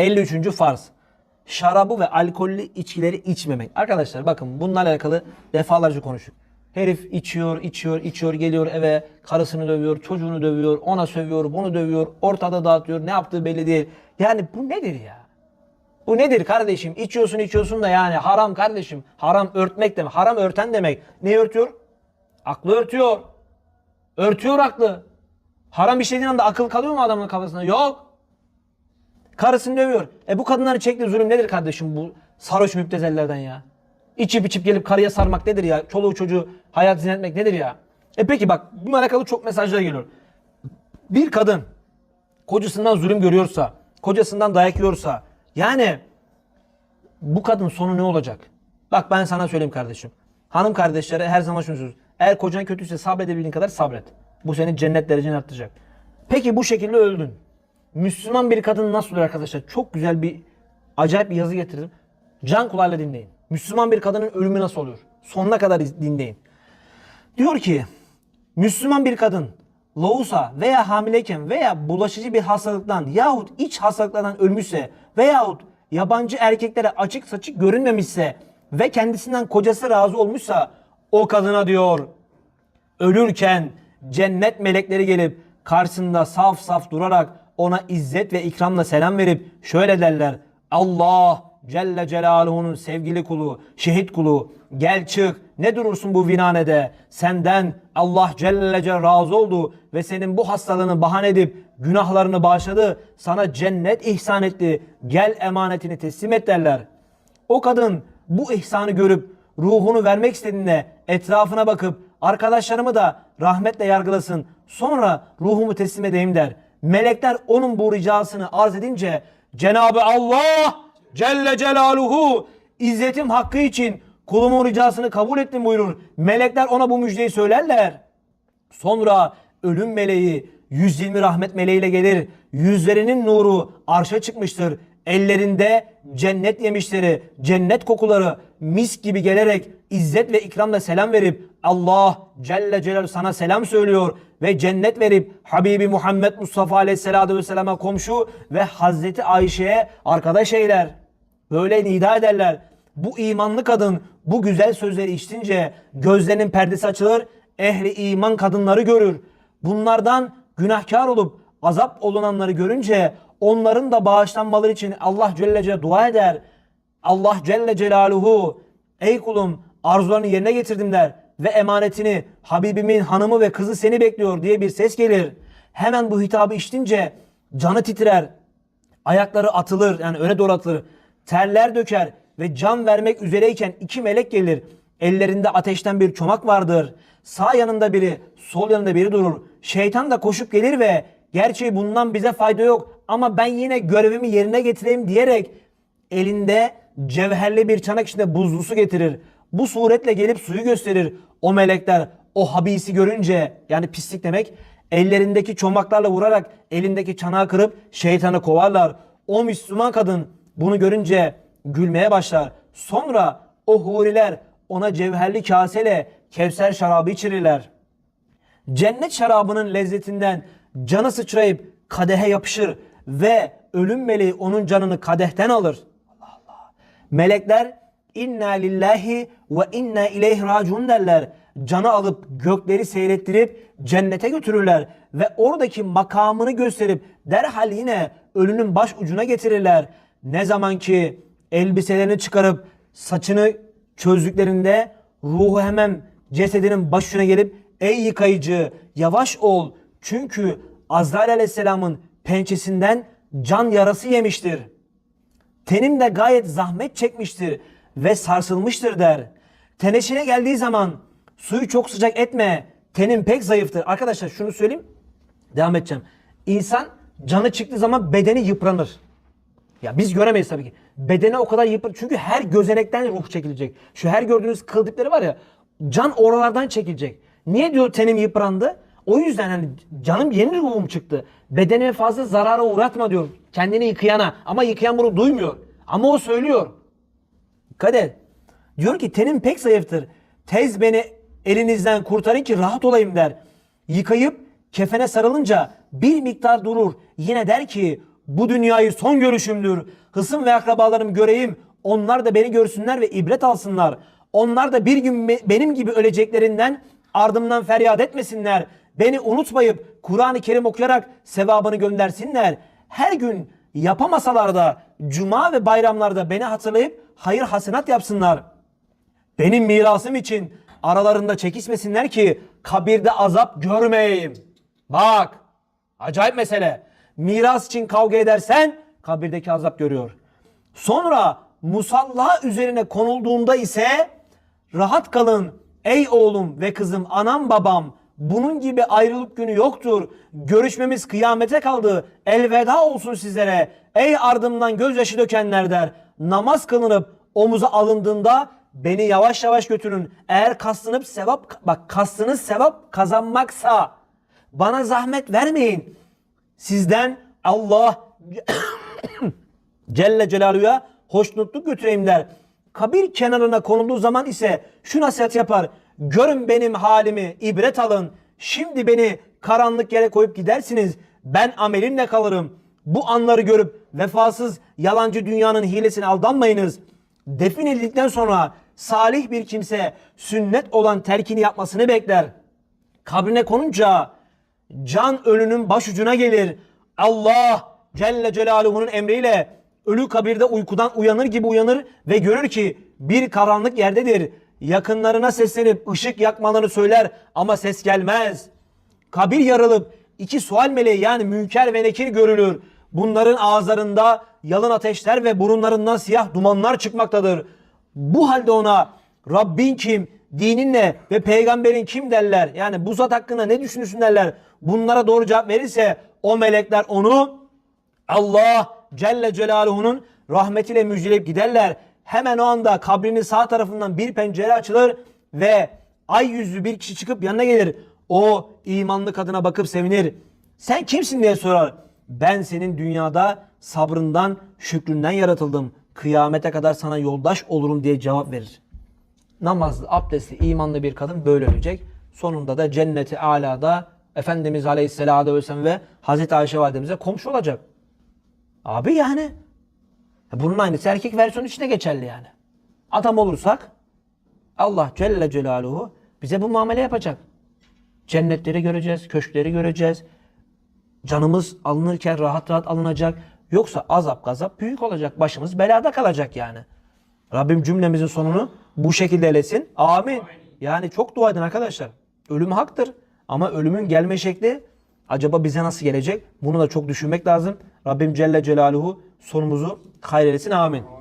53. farz. Şarabı ve alkollü içkileri içmemek. Arkadaşlar bakın bununla alakalı defalarca konuştuk. Herif içiyor, içiyor, içiyor, geliyor eve, karısını dövüyor, çocuğunu dövüyor, ona sövüyor, bunu dövüyor, ortada dağıtıyor, ne yaptığı belli değil. Yani bu nedir ya? Bu nedir kardeşim? İçiyorsun içiyorsun da yani haram kardeşim. Haram örtmek demek. Haram örten demek. Ne örtüyor? Aklı örtüyor. Örtüyor aklı. Haram işlediğin anda akıl kalıyor mu adamın kafasında? Yok. Karısını dövüyor. E bu kadınların çektiği zulüm nedir kardeşim bu sarhoş müptezellerden ya? İçip içip gelip karıya sarmak nedir ya? Çoluğu çocuğu hayat zinetmek nedir ya? E peki bak bununla alakalı çok mesajlar geliyor. Bir kadın kocasından zulüm görüyorsa, kocasından dayak yiyorsa yani bu kadın sonu ne olacak? Bak ben sana söyleyeyim kardeşim. Hanım kardeşlere her zaman şunu söylüyoruz. Eğer kocan kötüyse sabredebildiğin kadar sabret. Bu senin cennet dereceni arttıracak. Peki bu şekilde öldün. Müslüman bir kadın nasıl olur arkadaşlar? Çok güzel bir acayip bir yazı getirdim. Can kulağıyla dinleyin. Müslüman bir kadının ölümü nasıl oluyor? Sonuna kadar dinleyin. Diyor ki Müslüman bir kadın lohusa veya hamileyken veya bulaşıcı bir hastalıktan yahut iç hastalıklardan ölmüşse veyahut yabancı erkeklere açık saçık görünmemişse ve kendisinden kocası razı olmuşsa o kadına diyor ölürken cennet melekleri gelip karşısında saf saf durarak ona izzet ve ikramla selam verip şöyle derler. Allah Celle Celaluhu'nun sevgili kulu, şehit kulu gel çık ne durursun bu vinanede senden Allah Celle Celle razı oldu ve senin bu hastalığını bahane edip günahlarını bağışladı sana cennet ihsan etti gel emanetini teslim et derler. O kadın bu ihsanı görüp ruhunu vermek istediğinde etrafına bakıp arkadaşlarımı da rahmetle yargılasın. Sonra ruhumu teslim edeyim der. Melekler onun bu ricasını arz edince Cenabı Allah Celle Celaluhu izzetim hakkı için kulumun ricasını kabul ettim buyurur. Melekler ona bu müjdeyi söylerler. Sonra ölüm meleği 120 rahmet meleğiyle gelir. Yüzlerinin nuru arşa çıkmıştır. Ellerinde cennet yemişleri, cennet kokuları mis gibi gelerek izzet ve ikramla selam verip Allah Celle Celaluhu sana selam söylüyor ve cennet verip Habibi Muhammed Mustafa Aleyhisselatü Vesselam'a komşu ve Hazreti Ayşe'ye arkadaş eyler. Böyle nida ederler. Bu imanlı kadın bu güzel sözleri içtince gözlerinin perdesi açılır, ehli iman kadınları görür. Bunlardan günahkar olup azap olunanları görünce onların da bağışlanmaları için Allah Celle Celle dua eder. Allah Celle Celaluhu ey kulum arzularını yerine getirdim der ve emanetini Habibimin hanımı ve kızı seni bekliyor diye bir ses gelir. Hemen bu hitabı işitince canı titrer, Ayakları atılır yani öne doğru atılır. Terler döker ve can vermek üzereyken iki melek gelir. Ellerinde ateşten bir çomak vardır. Sağ yanında biri, sol yanında biri durur. Şeytan da koşup gelir ve gerçi bundan bize fayda yok ama ben yine görevimi yerine getireyim diyerek elinde cevherli bir çanak içinde buzlu su getirir. Bu suretle gelip suyu gösterir. O melekler o habisi görünce yani pislik demek ellerindeki çomaklarla vurarak elindeki çanağı kırıp şeytanı kovarlar. O Müslüman kadın bunu görünce gülmeye başlar. Sonra o huriler ona cevherli kaseyle Kevser şarabı içirirler. Cennet şarabının lezzetinden canı sıçrayıp kadehe yapışır ve ölüm meleği onun canını kadehten alır. Melekler inna lillahi ve inna ileyhi raciun derler. Canı alıp gökleri seyrettirip cennete götürürler ve oradaki makamını gösterip derhal yine ölünün baş ucuna getirirler. Ne zaman ki elbiselerini çıkarıp saçını çözdüklerinde ruhu hemen cesedinin başına gelip ey yıkayıcı yavaş ol çünkü Azrail aleyhisselamın pençesinden can yarası yemiştir. Tenim de gayet zahmet çekmiştir ve sarsılmıştır der. Teneşine geldiği zaman suyu çok sıcak etme. Tenin pek zayıftır. Arkadaşlar şunu söyleyeyim. Devam edeceğim. İnsan canı çıktığı zaman bedeni yıpranır. Ya biz göremeyiz tabii ki. Bedene o kadar yıpranır. Çünkü her gözenekten ruh çekilecek. Şu her gördüğünüz kıl dipleri var ya. Can oralardan çekilecek. Niye diyor tenim yıprandı? O yüzden hani canım yeni ruhum çıktı. Bedenime fazla zarara uğratma diyor. Kendini yıkayana. Ama yıkayan bunu duymuyor. Ama o söylüyor. Dikkat et. Diyor ki tenim pek zayıftır. Tez beni elinizden kurtarın ki rahat olayım der. Yıkayıp kefene sarılınca bir miktar durur. Yine der ki Bu dünyayı son görüşümdür. Hısım ve akrabalarım göreyim. Onlar da beni görsünler ve ibret alsınlar. Onlar da bir gün be- benim gibi öleceklerinden ardımdan feryat etmesinler. Beni unutmayıp Kur'an-ı Kerim okuyarak sevabını göndersinler. Her gün yapamasalar da cuma ve bayramlarda beni hatırlayıp hayır hasenat yapsınlar. Benim mirasım için aralarında çekişmesinler ki kabirde azap görmeyeyim. Bak acayip mesele. Miras için kavga edersen kabirdeki azap görüyor. Sonra musalla üzerine konulduğunda ise rahat kalın ey oğlum ve kızım anam babam bunun gibi ayrılık günü yoktur. Görüşmemiz kıyamete kaldı. Elveda olsun sizlere. Ey ardımdan gözyaşı dökenler der. Namaz kılınıp omuza alındığında beni yavaş yavaş götürün. Eğer kastınıp sevap bak kastınız sevap kazanmaksa bana zahmet vermeyin. Sizden Allah Celle Celaluhu'ya hoşnutluk götüreyim der. Kabir kenarına konulduğu zaman ise şu nasihat yapar. Görün benim halimi, ibret alın. Şimdi beni karanlık yere koyup gidersiniz. Ben amelimle kalırım. Bu anları görüp vefasız, yalancı dünyanın hilesine aldanmayınız. Defin edildikten sonra salih bir kimse sünnet olan terkini yapmasını bekler. Kabrine konunca can ölünün başucuna gelir. Allah Celle Celaluhu'nun emriyle ölü kabirde uykudan uyanır gibi uyanır ve görür ki bir karanlık yerdedir. Yakınlarına seslenip ışık yakmalarını söyler ama ses gelmez. Kabir yarılıp iki sual meleği yani münker ve nekir görülür. Bunların ağızlarında yalın ateşler ve burunlarından siyah dumanlar çıkmaktadır. Bu halde ona Rabbin kim, dinin ne ve peygamberin kim derler. Yani bu zat hakkında ne düşünürsün derler. Bunlara doğru cevap verirse o melekler onu Allah Celle Celaluhu'nun rahmetiyle müjdeleyip giderler. Hemen o anda kabrinin sağ tarafından bir pencere açılır ve ay yüzlü bir kişi çıkıp yanına gelir. O imanlı kadına bakıp sevinir. Sen kimsin diye sorar. Ben senin dünyada sabrından, şükründen yaratıldım. Kıyamete kadar sana yoldaş olurum diye cevap verir. Namazlı, abdestli, imanlı bir kadın böyle ölecek. Sonunda da cenneti alada Efendimiz Aleyhisselatü Vesselam ve Hazreti Ayşe Validemize komşu olacak. Abi yani. Bunun aynısı erkek versiyonu içinde geçerli yani. Adam olursak Allah Celle Celaluhu bize bu muamele yapacak. Cennetleri göreceğiz, köşkleri göreceğiz. Canımız alınırken rahat rahat alınacak. Yoksa azap gazap büyük olacak. Başımız belada kalacak yani. Rabbim cümlemizin sonunu bu şekilde elesin. Amin. Yani çok dua edin arkadaşlar. Ölüm haktır. Ama ölümün gelme şekli acaba bize nasıl gelecek? Bunu da çok düşünmek lazım. Rabbim Celle Celaluhu sonumuzu hayrelesin. Amin.